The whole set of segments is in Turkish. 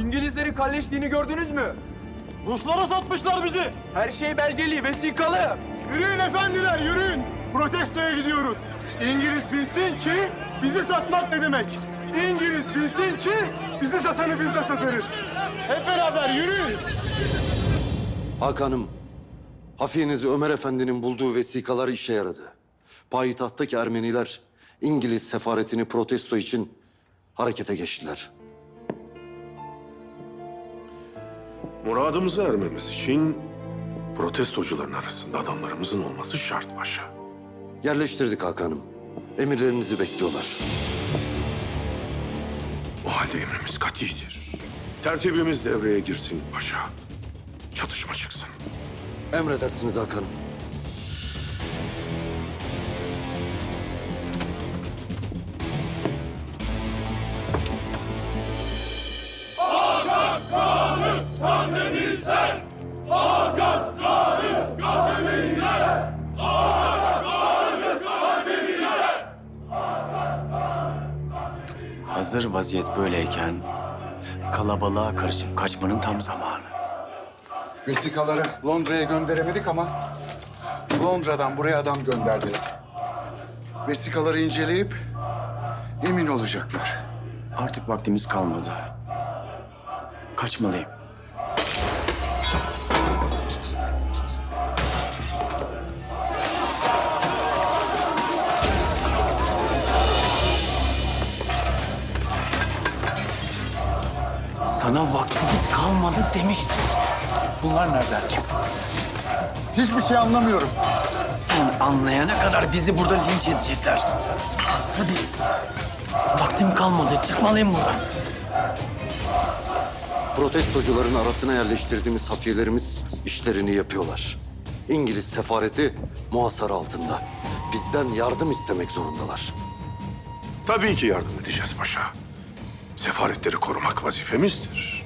İngilizlerin kalleşliğini gördünüz mü? Ruslara satmışlar bizi. Her şey belgeli, vesikalı. Yürüyün efendiler yürüyün. Protestoya gidiyoruz. İngiliz bilsin ki bizi satmak ne demek. İngiliz bilsin ki bizi satanı biz de satarız. Hep beraber yürüyün. Hakan'ım, hafiyenizi Ömer Efendi'nin bulduğu vesikalar işe yaradı. Payitahttaki Ermeniler İngiliz sefaretini protesto için harekete geçtiler. Muradımıza ermemiz için protestocuların arasında adamlarımızın olması şart paşa. Yerleştirdik Hakan'ım. Emirlerinizi bekliyorlar. O halde emrimiz katidir. Tertibimiz devreye girsin paşa. Çatışma çıksın. Emredersiniz Hakan'ım. Hazır vaziyet böyleyken kalabalığa karışıp kaçmanın tam zamanı. Vesikaları Londra'ya gönderemedik ama Londra'dan buraya adam gönderdiler. Vesikaları inceleyip emin olacaklar. Artık vaktimiz kalmadı. Kaçmalıyım. Sana vaktimiz kalmadı demiştim. Bunlar nereden çıktı? Hiçbir şey anlamıyorum. Sen anlayana kadar bizi burada linç edecekler. Hadi. Vaktim kalmadı. Çıkmalıyım buradan. Protestocuların arasına yerleştirdiğimiz hafiyelerimiz işlerini yapıyorlar. İngiliz sefareti muhasara altında. Bizden yardım istemek zorundalar. Tabii ki yardım edeceğiz paşa. Sefaretleri korumak vazifemizdir.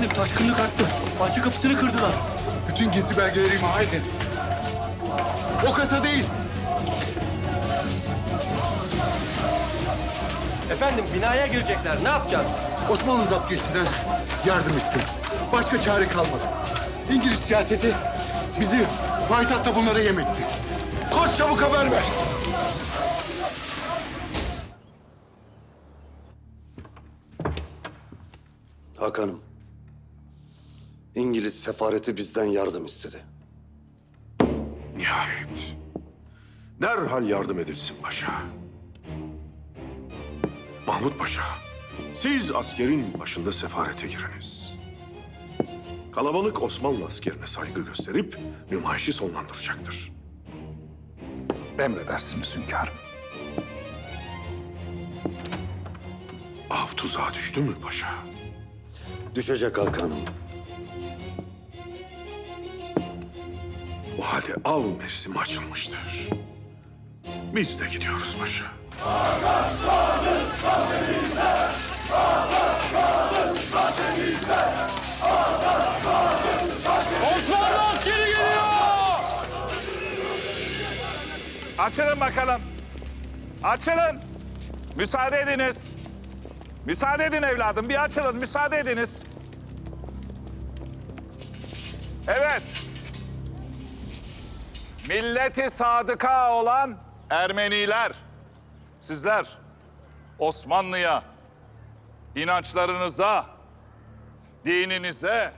Efendim taşkınlık arttı. Bahçe kapısını kırdılar. Bütün gizli belgeleri imha edin. O kasa değil. Efendim binaya girecekler. Ne yapacağız? Osmanlı zaptiyesinden yardım isteyin. Başka çare kalmadı. İngiliz siyaseti bizi payitahtta bunlara yem etti. Koş çabuk haber ver. Hakan'ım, İngiliz sefareti bizden yardım istedi. Nihayet. Derhal yardım edilsin paşa. Mahmut Paşa, siz askerin başında sefarete giriniz. Kalabalık Osmanlı askerine saygı gösterip nümayişi sonlandıracaktır. Emredersiniz hünkârım. Av tuzağa düştü mü paşa? Düşecek Hakan'ım. O halde av mevsimi açılmıştır. Biz de gidiyoruz paşa. Osmanlı askeri geliyor. Açılın bakalım. Açılın. Müsaade ediniz. Müsaade edin evladım. Bir açılın. Müsaade ediniz. Evet. Milleti sadıka olan Ermeniler. Sizler Osmanlı'ya, inançlarınıza, dininize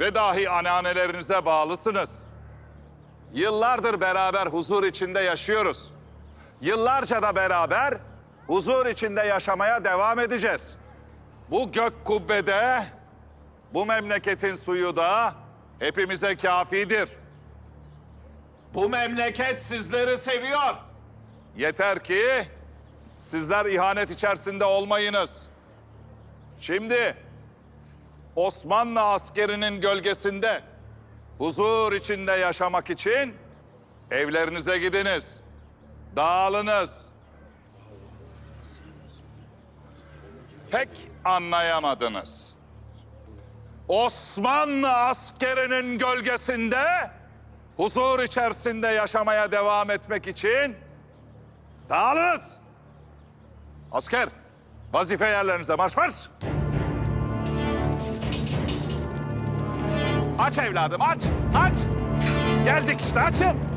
ve dahi ananelerinize bağlısınız. Yıllardır beraber huzur içinde yaşıyoruz. Yıllarca da beraber huzur içinde yaşamaya devam edeceğiz. Bu gök kubbede, bu memleketin suyu da hepimize kafidir. Bu memleket sizleri seviyor. Yeter ki sizler ihanet içerisinde olmayınız. Şimdi Osmanlı askerinin gölgesinde huzur içinde yaşamak için evlerinize gidiniz. Dağılınız. Pek anlayamadınız. Osmanlı askerinin gölgesinde huzur içerisinde yaşamaya devam etmek için dağılınız. Asker, vazife yerlerinize marş marş. Aç evladım aç, aç. Geldik işte açın.